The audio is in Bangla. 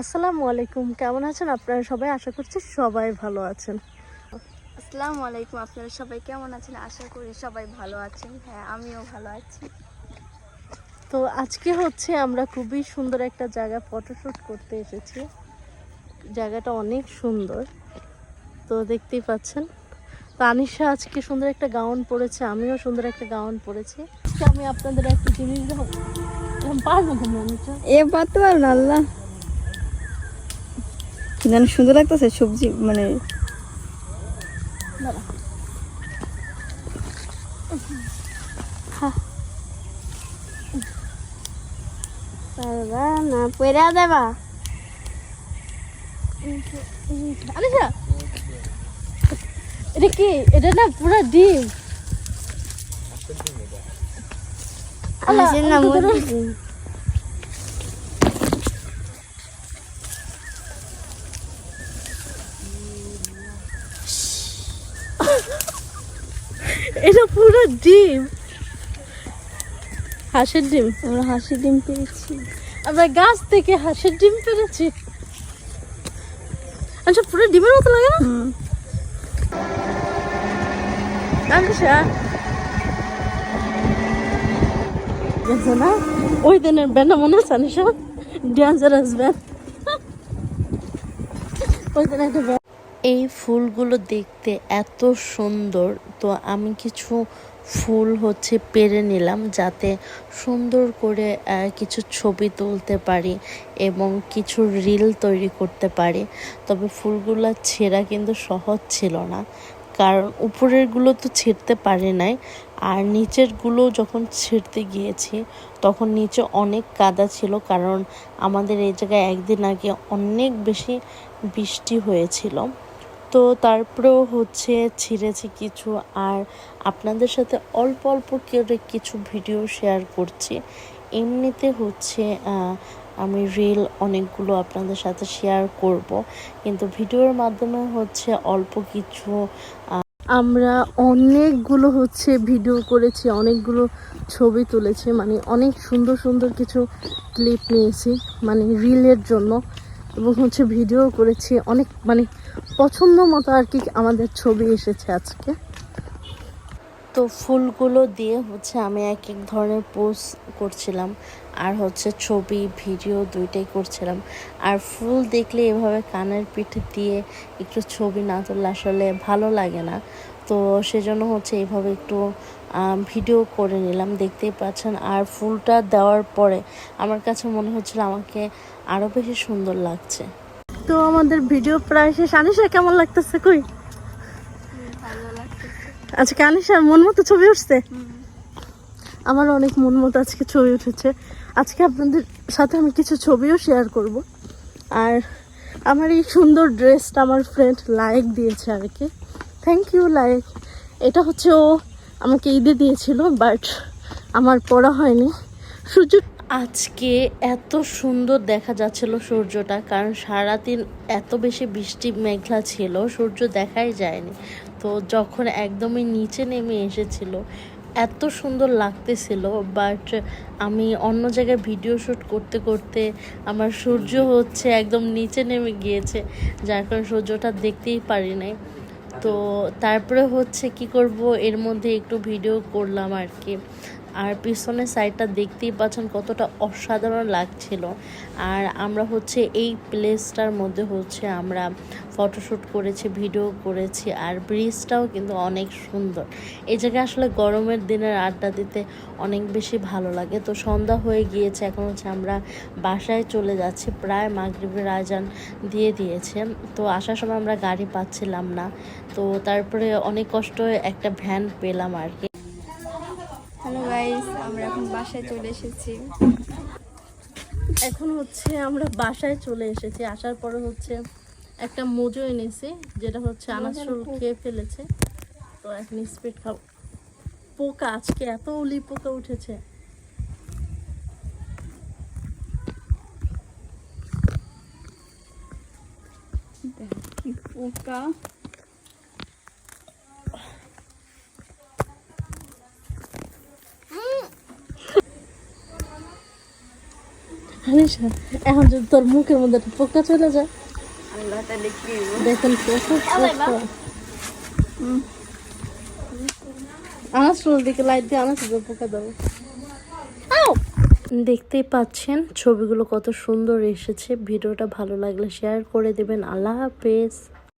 আসসালামু আলাইকুম। কেমন আছেন আপনারা সবাই? আশা করছি সবাই ভালো আছেন। আসসালামু আলাইকুম আপনারা সবাই কেমন আছেন? আশা করি সবাই ভালো আছেন। হ্যাঁ আমিও ভালো আছি। তো আজকে হচ্ছে আমরা খুবই সুন্দর একটা জায়গা ফটোশ্যুট করতে এসেছি। জায়গাটা অনেক সুন্দর। তো দেখতেই পাচ্ছেন। তো আনিশা আজকে সুন্দর একটা গাউন পরেছে আমিও সুন্দর একটা গাউন পরেছি। আজকে আমি আপনাদের একটা জিনিস পারব এ পারতে পারো না আল্লাহ। যেন সুন্দর লাগতেছে সবজি মানে না দেবা। এটা কি? এটা না পুরো ডিম। আল্লাহ, এটা পুরো ডিম। হাঁসের ডিম। আমরা হাসি ডিম পেয়েছি আমরা গাছ থেকে হাঁসের ডিম পেরেছি। আচ্ছা পুরো ডিমের মতো লাগে না? না? ওই দিনের ব্যান্ডটা মনে আছে ডেঞ্জারাস ব্যান্ড ওই দিন একটা এই ফুলগুলো দেখতে এত সুন্দর। তো আমি কিছু ফুল হচ্ছে পেরে নিলাম যাতে সুন্দর করে কিছু ছবি তুলতে পারি এবং কিছু রিল তৈরি করতে পারি। তবে ফুলগুলো ছেঁড়া কিন্তু সহজ ছিল না। কারণ উপরেরগুলো তো ছিঁড়তে পারি নাই, আর নিচেরগুলো যখন ছিঁড়তে গিয়েছি, তখন নিচে অনেক কাদা ছিল কারণ আমাদের এই জায়গায় একদিন আগে অনেক বেশি বৃষ্টি হয়েছিল। তো তারপরেও হচ্ছে ছিঁড়েছি কিছু আর আপনাদের সাথে অল্প অল্প করে কিছু ভিডিও শেয়ার করছি। এমনিতে হচ্ছে আমি রিল অনেকগুলো আপনাদের সাথে শেয়ার করব। কিন্তু ভিডিওর মাধ্যমে হচ্ছে অল্প কিছু আমরা অনেকগুলো হচ্ছে ভিডিও করেছি, অনেকগুলো ছবি তুলেছি মানে অনেক সুন্দর সুন্দর কিছু ক্লিপ নিয়েছি মানে রিলের জন্য। এবং হচ্ছে ভিডিও করেছি অনেক মানে পছন্দ মতো আর কি আমাদের ছবি এসেছে আজকে। তো ফুলগুলো দিয়ে হচ্ছে আমি এক এক ধরনের পোজ করছিলাম আর হচ্ছে ছবি ভিডিও দুইটাই করছিলাম। আর ফুল দেখলে এভাবে কানের পিঠে দিয়ে একটু ছবি না তুললে আসলে ভালো লাগে না। তো সেজন্য হচ্ছে এভাবে একটু ভিডিও করে নিলাম, দেখতেই পাচ্ছেন। আর ফুলটা দেওয়ার পরে আমার কাছে মনে হচ্ছিল আমাকে আরও বেশি সুন্দর লাগছে। তো আমাদের ভিডিও প্রায় শেষ। আনিসা কেমন লাগতেছে কই? আজকে আনিসার মন মতো ছবি উঠছে? আমার অনেক মন মতো আজকে ছবি উঠেছে। আজকে আপনাদের সাথে আমি কিছু ছবিও শেয়ার করব। আর আমার এই সুন্দর ড্রেসটা আমার ফ্রেন্ড লাইক দিয়েছে আর কি থ্যাংক ইউ লাইক এটা হচ্ছে ও আমাকে ঈদে দিয়েছিল বাট আমার পড়া হয়নি। সূর্য আজকে এত সুন্দর দেখা যাচ্ছিল সূর্যটা, কারণ সারাদিন এত বেশি বৃষ্টি, মেঘলা ছিল, সূর্য দেখাই যায়নি। তো যখন একদমই নিচে নেমে এসেছিল, এত সুন্দর লাগতেছিল বাট আমি অন্য জায়গায় ভিডিও শ্যুট করতে করতে আমার সূর্য হচ্ছে একদম নিচে নেমে গিয়েছে, যার কারণে সূর্যটা দেখতেই পারি নাই। তো তারপরে হচ্ছে কি করব, এর মধ্যে একটু ভিডিও করলাম আর কি। আর পিছনের সাইডটা দেখতেই পাচ্ছেন কতটা অসাধারণ লাগছিল। আর আমরা হচ্ছে এই প্লেসটার মধ্যে হচ্ছে আমরা ফটোশ্যুট করেছি ভিডিও করেছি, আর ব্রিজটাও কিন্তু অনেক সুন্দর। এই জায়গায় আসলে গরমের দিনের আড্ডা দিতে অনেক বেশি ভালো লাগে। তো সন্ধ্যা হয়ে গিয়েছে, এখন হচ্ছে আমরা বাসায় চলে যাচ্ছি, প্রায় মাগরিবের আজান দিয়ে দিয়েছে। তো আসার সময় আমরা গাড়ি পাচ্ছিলাম না, তো তারপরে অনেক কষ্ট একটা ভ্যান পেলাম আর কি। হ্যালো গাইস আমরা এখন বাসায় চলে এসেছি। এখন হচ্ছে আমরা বাসায় চলে এসেছি, আসার পরে হচ্ছে একটা মোজো এনেছি যেটা হচ্ছে আনাসুল খেয়ে ফেলেছে। তো এখন স্পিড খাব। পোকা আজকে এত উলি পোকা উঠেছে। পোকা। এখন যদি তোর মুখের মধ্যে পোকা চলে যায় দেখেন লাইট দিয়ে দাও। দেখতেই পাচ্ছেন, ছবিগুলো কত সুন্দর এসেছে। ভিডিওটা ভালো লাগলে শেয়ার করে দেবেন। আল্লাহ হাফেজ।